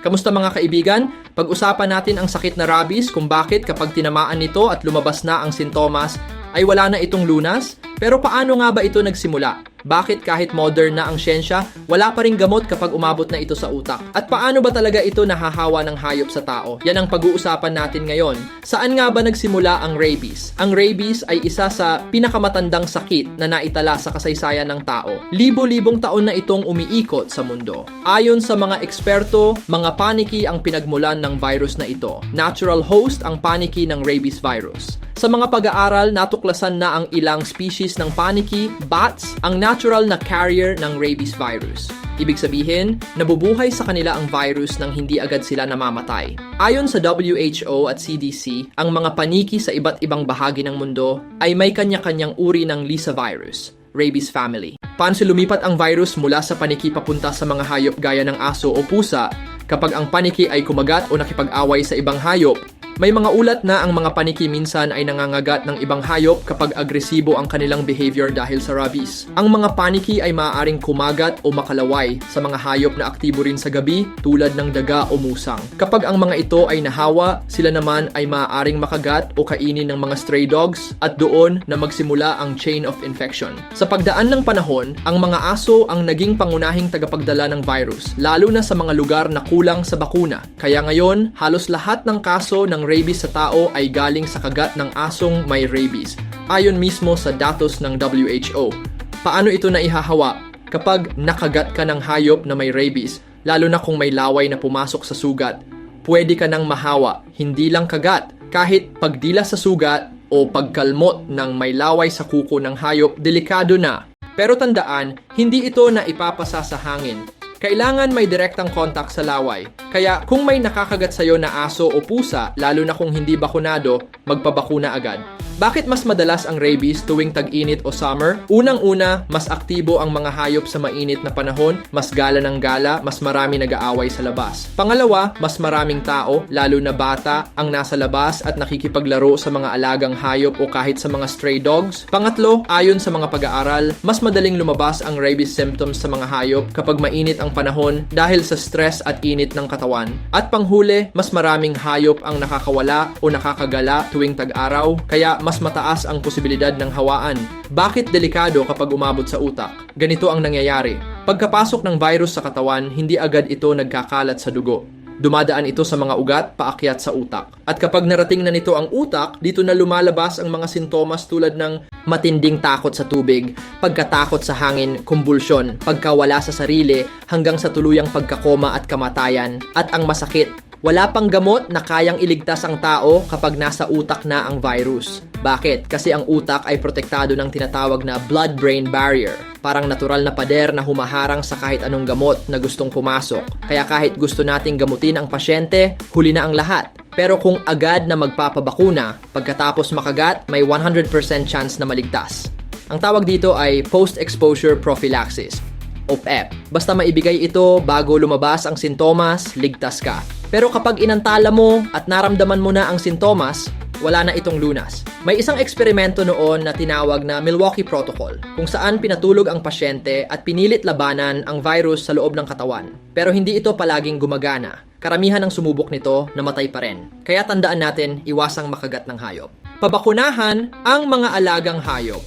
Kamusta mga kaibigan? Pag-usapan natin ang sakit na rabies kung bakit kapag tinamaan nito at lumabas na ang sintomas ay wala na itong lunas? Pero paano nga ba ito nagsimula? Bakit kahit modern na ang siyensya, wala pa ring gamot kapag umabot na ito sa utak? At paano ba talaga ito nahahawa ng hayop sa tao? Yan ang pag-uusapan natin ngayon. Saan nga ba nagsimula ang rabies? Ang rabies ay isa sa pinakamatandang sakit na naitala sa kasaysayan ng tao. Libo-libong taon na itong umiikot sa mundo. Ayon sa mga eksperto, mga paniki ang pinagmulan ng virus na ito. Natural host ang paniki ng rabies virus. Sa mga pag-aaral, natuklasan na ang ilang species ng paniki, bats, ang natural na carrier ng rabies virus. Ibig sabihin, nabubuhay sa kanila ang virus nang hindi agad sila namamatay. Ayon sa WHO at CDC, ang mga paniki sa iba't ibang bahagi ng mundo ay may kanya-kanyang uri ng Lisa virus, rabies family. Paano lumipat ang virus mula sa paniki papunta sa mga hayop gaya ng aso o pusa kapag ang paniki ay kumagat o nakipag-away sa ibang hayop may mga ulat na ang mga paniki minsan ay nangangagat ng ibang hayop kapag agresibo ang kanilang behavior dahil sa rabies. Ang mga paniki ay maaaring kumagat o makalaway sa mga hayop na aktibo rin sa gabi tulad ng daga o musang. Kapag ang mga ito ay nahawa, sila naman ay maaaring makagat o kainin ng mga stray dogs at doon na magsimula ang chain of infection. Sa pagdaan ng panahon, ang mga aso ang naging pangunahing tagapagdala ng virus, lalo na sa mga lugar na kulang sa bakuna. Kaya ngayon, halos lahat ng kaso ng rabies sa tao ay galing sa kagat ng asong may rabies, ayon mismo sa datos ng WHO. Paano ito naihahawa? Kapag nakagat ka ng hayop na may rabies, lalo na kung may laway na pumasok sa sugat, pwede ka nang mahawa, hindi lang kagat. Kahit pagdila sa sugat o pagkalmot ng may laway sa kuko ng hayop, delikado na. Pero tandaan, hindi ito na ipapasa sa hangin kailangan may direktang contact sa laway. Kaya kung may nakakagat sa'yo na aso o pusa, lalo na kung hindi bakunado, magpabakuna agad. Bakit mas madalas ang rabies tuwing tag-init o summer? Unang-una, mas aktibo ang mga hayop sa mainit na panahon, mas gala ng gala, mas marami nag-aaway sa labas. Pangalawa, mas maraming tao, lalo na bata, ang nasa labas at nakikipaglaro sa mga alagang hayop o kahit sa mga stray dogs. Pangatlo, ayon sa mga pag-aaral, mas madaling lumabas ang rabies symptoms sa mga hayop kapag mainit ang panahon dahil sa stress at init ng katawan. At panghuli, mas maraming hayop ang nakakawala o nakakagala tuwing tag-araw, kaya mas mataas ang posibilidad ng hawaan. Bakit delikado kapag umabot sa utak? Ganito ang nangyayari. Pagkapasok ng virus sa katawan, hindi agad ito nagkakalat sa dugo. Dumadaan ito sa mga ugat paakyat sa utak. At kapag narating na nito ang utak, dito na lumalabas ang mga sintomas tulad ng matinding takot sa tubig, pagkatakot sa hangin, kumbulsyon, pagkawala sa sarili, hanggang sa tuluyang pagkakoma at kamatayan, at ang masakit wala pang gamot na kayang iligtas ang tao kapag nasa utak na ang virus. Bakit? Kasi ang utak ay protektado ng tinatawag na blood-brain barrier. Parang natural na pader na humaharang sa kahit anong gamot na gustong pumasok. Kaya kahit gusto nating gamutin ang pasyente, huli na ang lahat. Pero kung agad na magpapabakuna, pagkatapos makagat, may 100% chance na maligtas. Ang tawag dito ay post-exposure prophylaxis, OPEP. Basta maibigay ito bago lumabas ang sintomas, ligtas ka. Pero kapag inantala mo at naramdaman mo na ang sintomas, wala na itong lunas. May isang eksperimento noon na tinawag na Milwaukee Protocol, kung saan pinatulog ang pasyente at pinilit labanan ang virus sa loob ng katawan. Pero hindi ito palaging gumagana. Karamihan ng sumubok nito namatay pa rin. Kaya tandaan natin, iwasang makagat ng hayop. Pabakunahan ang mga alagang hayop.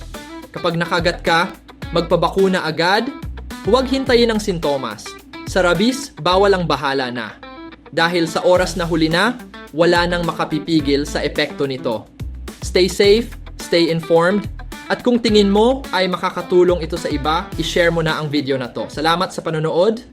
Kapag nakagat ka, magpabakuna agad, huwag hintayin ang sintomas. Sa rabies, bawal ang bahala na dahil sa oras na huli na, wala nang makapipigil sa epekto nito. Stay safe, stay informed, at kung tingin mo ay makakatulong ito sa iba, i-share mo na ang video na to. Salamat sa panonood.